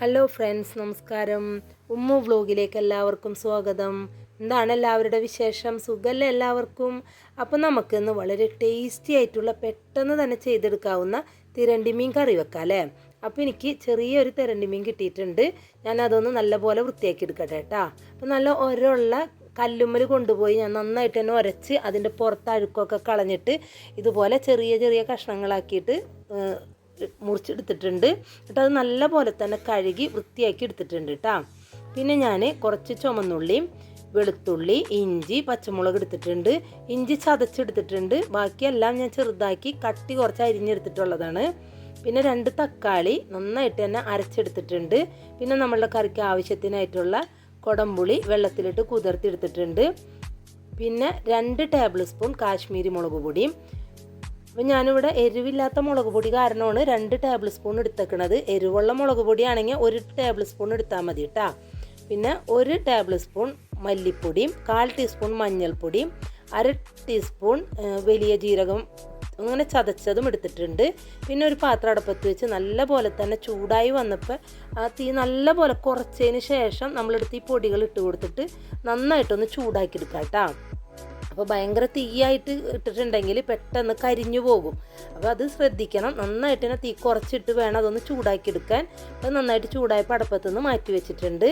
Hello friends നമസ്കാരം. Umm വ്ലോഗിലേക്ക് എല്ലാവർക്കും സ്വാഗതം. എന്താണ് എല്ലാവരുടെ വിശേഷം? സുഖമല്ലേ എല്ലാവർക്കും? അപ്പോൾ നമുക്കിന്ന് വളരെ ടേസ്റ്റി ആയിട്ടുള്ള പെട്ടെന്ന് തന്നെ ചെയ്തെടുക്കാവുന്ന തിരണ്ടി മീൻ കറി വെക്കാം അല്ലേ? അപ്പോൾ എനിക്ക് ചെറിയൊരു തിരണ്ടിമീൻ കിട്ടിയിട്ടുണ്ട്. ഞാൻ അതൊന്ന് നല്ലപോലെ വൃത്തിയാക്കി എടുക്കട്ടെ കേട്ടോ അപ്പോൾ നല്ല ഒരള്ള കല്ലുമ്മൽ കൊണ്ടുപോയി ഞാൻ നന്നായിട്ട് തന്നെ ഉരച്ച് അതിന്റെ പുറത്ത് അഴുക്കൊക്കെ കളഞ്ഞിട്ട് ഇതുപോലെ ചെറിയ ചെറിയ കഷ്ണങ്ങളാക്കിയിട്ട് മുറിച്ചെടുത്തിട്ടുണ്ട്. എന്നിട്ട് അത് നല്ല പോലെ തന്നെ കഴുകി വൃത്തിയാക്കി എടുത്തിട്ടുണ്ട് കേട്ടോ പിന്നെ ഞാൻ കുറച്ച് ചുമന്നുള്ളിയും വെളുത്തുള്ളി ഇഞ്ചി പച്ചമുളക് എടുത്തിട്ടുണ്ട്. ഇഞ്ചി ചതച്ചെടുത്തിട്ടുണ്ട്. ബാക്കിയെല്ലാം ഞാൻ ചെറുതാക്കി കട്ടി കുറച്ച് അരിഞ്ഞെടുത്തിട്ടുള്ളതാണ്. പിന്നെ രണ്ട് തക്കാളി നന്നായിട്ട് തന്നെ അരച്ചെടുത്തിട്ടുണ്ട്. പിന്നെ നമ്മളുടെ കറിക്ക് ആവശ്യത്തിനായിട്ടുള്ള കൊടംപുളി വെള്ളത്തിലിട്ട് കുതിർത്തിയെടുത്തിട്ടുണ്ട്. പിന്നെ രണ്ട് ടേബിൾ സ്പൂൺ കാശ്മീരി മുളക് പൊടിയും അപ്പം ഞാനിവിടെ എരിവില്ലാത്ത മുളക് പൊടി കാരണമാണ് രണ്ട് ടേബിൾ സ്പൂൺ എടുത്തേക്കണത്. എരിവുള്ള മുളക് പൊടിയാണെങ്കിൽ ഒരു ടേബിൾ സ്പൂൺ എടുത്താൽ മതി കേട്ടോ പിന്നെ ഒരു ടേബിൾ സ്പൂൺ മല്ലിപ്പൊടിയും കാൽ ടീസ്പൂൺ മഞ്ഞൾപ്പൊടിയും അര ടീസ്പൂൺ വലിയ ജീരകം അങ്ങനെ ചതച്ചതും എടുത്തിട്ടുണ്ട്. പിന്നെ ഒരു പാത്രം അടുപ്പത്ത് വെച്ച് നല്ല പോലെ തന്നെ ചൂടായി വന്നപ്പോൾ ആ തീ നല്ല പോലെ കുറച്ചതിന് ശേഷം നമ്മളെടുത്ത് ഈ പൊടികൾ ഇട്ട് കൊടുത്തിട്ട് നന്നായിട്ടൊന്ന് ചൂടാക്കി എടുക്കാം കേട്ടോ അപ്പോൾ ഭയങ്കര തീയായിട്ട് ഇട്ടിട്ടുണ്ടെങ്കിൽ പെട്ടെന്ന് കരിഞ്ഞു പോകും. അപ്പോൾ അത് ശ്രദ്ധിക്കണം. നന്നായിട്ട് തന്നെ തീ കുറച്ചിട്ട് വേണം അതൊന്ന് ചൂടാക്കി എടുക്കാൻ അപ്പോൾ നന്നായിട്ട് ചൂടായപ്പോൾ അടപ്പത്ത് നിന്ന് മാറ്റി വെച്ചിട്ടുണ്ട്.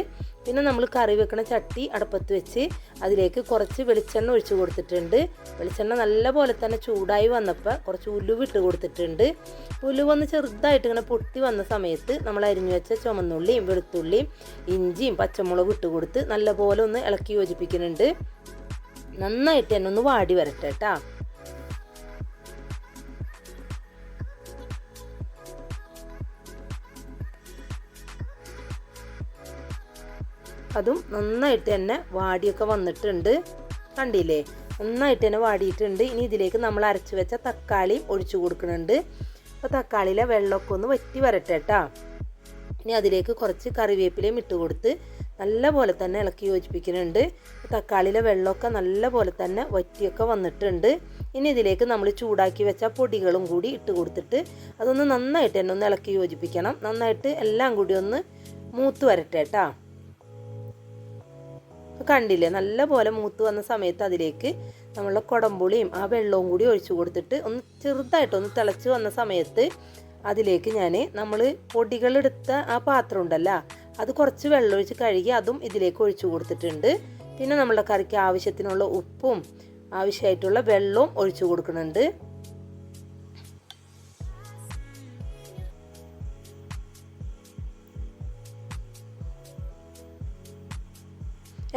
പിന്നെ നമ്മൾ കറി വെക്കണ ചട്ടി അടപ്പത്ത് വെച്ച് അതിലേക്ക് കുറച്ച് വെളിച്ചെണ്ണ ഒഴിച്ച് കൊടുത്തിട്ടുണ്ട്. വെളിച്ചെണ്ണ നല്ല പോലെ തന്നെ ചൂടായി വന്നപ്പോൾ കുറച്ച് ഉലുവ് ഇട്ട് കൊടുത്തിട്ടുണ്ട്. ഉലുവ് ഒന്ന് ചെറുതായിട്ട് ഇങ്ങനെ പൊട്ടി വന്ന സമയത്ത് നമ്മൾ അരിഞ്ഞു വെച്ച ചുമന്നുള്ളിയും വെളുത്തുള്ളിയും ഇഞ്ചിയും പച്ചമുളകും ഇട്ട് കൊടുത്ത് നല്ല പോലെ ഒന്ന് ഇളക്കി യോജിപ്പിക്കുന്നുണ്ട്. നന്നായിട്ട് എന്നൊന്ന് വാടി വരട്ടെ കേട്ടാ അതും നന്നായിട്ട് തന്നെ വാടിയൊക്കെ വന്നിട്ടുണ്ട്. കണ്ടില്ലേ? നന്നായിട്ട് തന്നെ വാടിയിട്ടുണ്ട്. ഇനി ഇതിലേക്ക് നമ്മൾ അരച്ച് വെച്ച തക്കാളി ഒഴിച്ചു കൊടുക്കുന്നുണ്ട്. അപ്പോൾ തക്കാളിയിലെ വെള്ളമൊക്കെ ഒന്ന് വറ്റി വരട്ടെ കേട്ടോ ഇനി അതിലേക്ക് കുറച്ച് കറിവേപ്പിലയും ഇട്ട് കൊടുത്ത് നല്ല പോലെ തന്നെ ഇളക്കി യോജിപ്പിക്കുന്നുണ്ട്. തക്കാളിയിലെ വെള്ളമൊക്കെ നല്ല പോലെ തന്നെ വറ്റിയൊക്കെ വന്നിട്ടുണ്ട്. ഇനി ഇതിലേക്ക് നമ്മൾ ചൂടാക്കി വെച്ച പൊടികളും കൂടി ഇട്ട് കൊടുത്തിട്ട് അതൊന്ന് നന്നായിട്ട് തന്നെ ഒന്ന് ഇളക്കി യോജിപ്പിക്കണം. നന്നായിട്ട് എല്ലാം കൂടി ഒന്ന് മൂത്ത് വരട്ടെ കേട്ടോ. കണ്ടില്ലേ? നല്ല പോലെ മൂത്ത് വന്ന സമയത്ത് അതിലേക്ക് നമ്മളെ കുടംപുളിയും ആ വെള്ളവും കൂടി ഒഴിച്ചു കൊടുത്തിട്ട് ഒന്ന് ചെറുതായിട്ടൊന്ന് തിളച്ച് വന്ന സമയത്ത് അതിലേക്ക് ഞാൻ നമ്മൾ പൊടികളെടുത്ത ആ പാത്രം ഉണ്ടല്ലോ അത് കുറച്ച് വെള്ളം ഒഴിച്ച് കഴുകി അതും ഇതിലേക്ക് ഒഴിച്ചു കൊടുത്തിട്ടുണ്ട്. പിന്നെ നമ്മുടെ കറിക്ക് ആവശ്യത്തിനുള്ള ഉപ്പും ആവശ്യമായിട്ടുള്ള വെള്ളവും ഒഴിച്ചു കൊടുക്കുന്നുണ്ട്.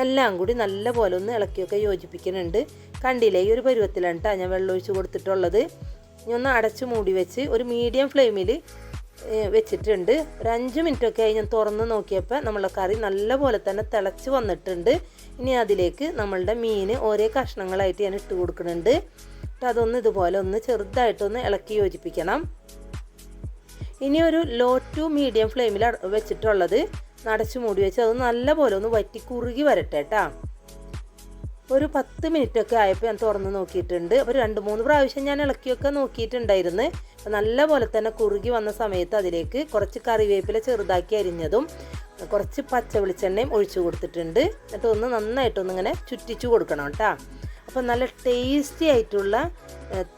എല്ലാം കൂടി നല്ലപോലെ ഒന്ന് ഇളക്കിയൊക്കെ യോജിപ്പിക്കുന്നുണ്ട്. കണ്ടില്ലേ ഈ ഒരു പരുവത്തിലാണ് കേട്ടോ ഞാൻ വെള്ളം ഒഴിച്ച് കൊടുത്തിട്ടുള്ളത്. ഇനി ഒന്ന് അടച്ചു മൂടി വെച്ച് ഒരു മീഡിയം ഫ്ലെയിമിൽ വെച്ചിട്ടുണ്ട്. ഒരു അഞ്ച് മിനിറ്റൊക്കെ ആയി ഞാൻ തുറന്ന് നോക്കിയപ്പോൾ നമ്മളെ കറി നല്ലപോലെ തന്നെ തിളച്ച് വന്നിട്ടുണ്ട്. ഇനി അതിലേക്ക് നമ്മളുടെ മീൻ ഓരോ കഷ്ണങ്ങളായിട്ട് ഞാൻ ഇട്ട് കൊടുക്കുന്നുണ്ട്. എന്നിട്ട് അതൊന്ന് ഇതുപോലെ ഒന്ന് ചെറുതായിട്ടൊന്ന് ഇളക്കി യോജിപ്പിക്കണം. ഇനി ഒരു ലോ ടു മീഡിയം ഫ്ലെയിമിൽ വെച്ചിട്ടുള്ളത്. നടച്ചു മൂടി വെച്ച് അത് നല്ലപോലെ ഒന്ന് വറ്റി കുറുകി വരട്ടെ കേട്ടാ ഒരു പത്ത് മിനിറ്റ് ഒക്കെ ആയപ്പോൾ ഞാൻ തുറന്ന് നോക്കിയിട്ടുണ്ട്. അപ്പോൾ രണ്ട് മൂന്ന് പ്രാവശ്യം ഞാൻ ഇളക്കിയൊക്കെ നോക്കിയിട്ടുണ്ടായിരുന്നു. അപ്പോൾ നല്ല പോലെ തന്നെ കുറുകി വന്ന സമയത്ത് അതിലേക്ക് കുറച്ച് കറിവേപ്പില ചെറുതാക്കി അരിഞ്ഞതും കുറച്ച് പച്ച വെളിച്ചെണ്ണയും ഒഴിച്ചു കൊടുത്തിട്ടുണ്ട്. എന്നിട്ട് ഒന്ന് നന്നായിട്ടൊന്ന് ഇങ്ങനെ ചുറ്റിച്ചു കൊടുക്കണം കേട്ടോ. അപ്പോൾ നല്ല ടേസ്റ്റി ആയിട്ടുള്ള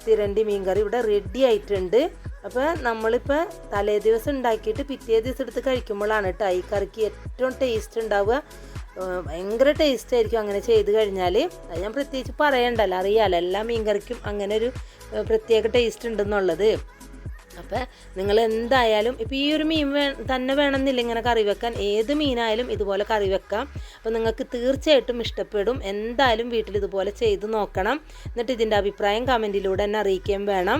തിരണ്ടി മീൻ കറി ഇവിടെ റെഡി ആയിട്ടുണ്ട്. അപ്പോൾ നമ്മളിപ്പോൾ തലേ ദിവസം ഉണ്ടാക്കിയിട്ട് പിറ്റേ ദിവസം എടുത്ത് കഴിക്കുമ്പോഴാണ് കേട്ടോ ഈ കറിക്ക് ഏറ്റവും ടേസ്റ്റ് ഉണ്ടാവുക. ഭയങ്കര ടേസ്റ്റ് ആയിരിക്കും അങ്ങനെ ചെയ്ത് കഴിഞ്ഞാൽ അത് ഞാൻ പ്രത്യേകിച്ച് പറയണ്ടല്ലോ അറിയാമല്ലോ എല്ലാ മീൻകറിക്കും അങ്ങനെ ഒരു പ്രത്യേക ടേസ്റ്റ് ഉണ്ടെന്നുള്ളത്. അപ്പം നിങ്ങൾ എന്തായാലും ഇപ്പം ഈ ഒരു മീൻ വേ തന്നെ വേണമെന്നില്ല ഇങ്ങനെ കറി വെക്കാൻ. ഏത് മീനായാലും ഇതുപോലെ കറി വെക്കാം. അപ്പോൾ നിങ്ങൾക്ക് തീർച്ചയായിട്ടും ഇഷ്ടപ്പെടും. എന്തായാലും വീട്ടിൽ ഇതുപോലെ ചെയ്ത് നോക്കണം. എന്നിട്ട് ഇതിന്റെ അഭിപ്രായം കമന്റിലൂടെ എന്നെ അറിയിക്കുകയും വേണം.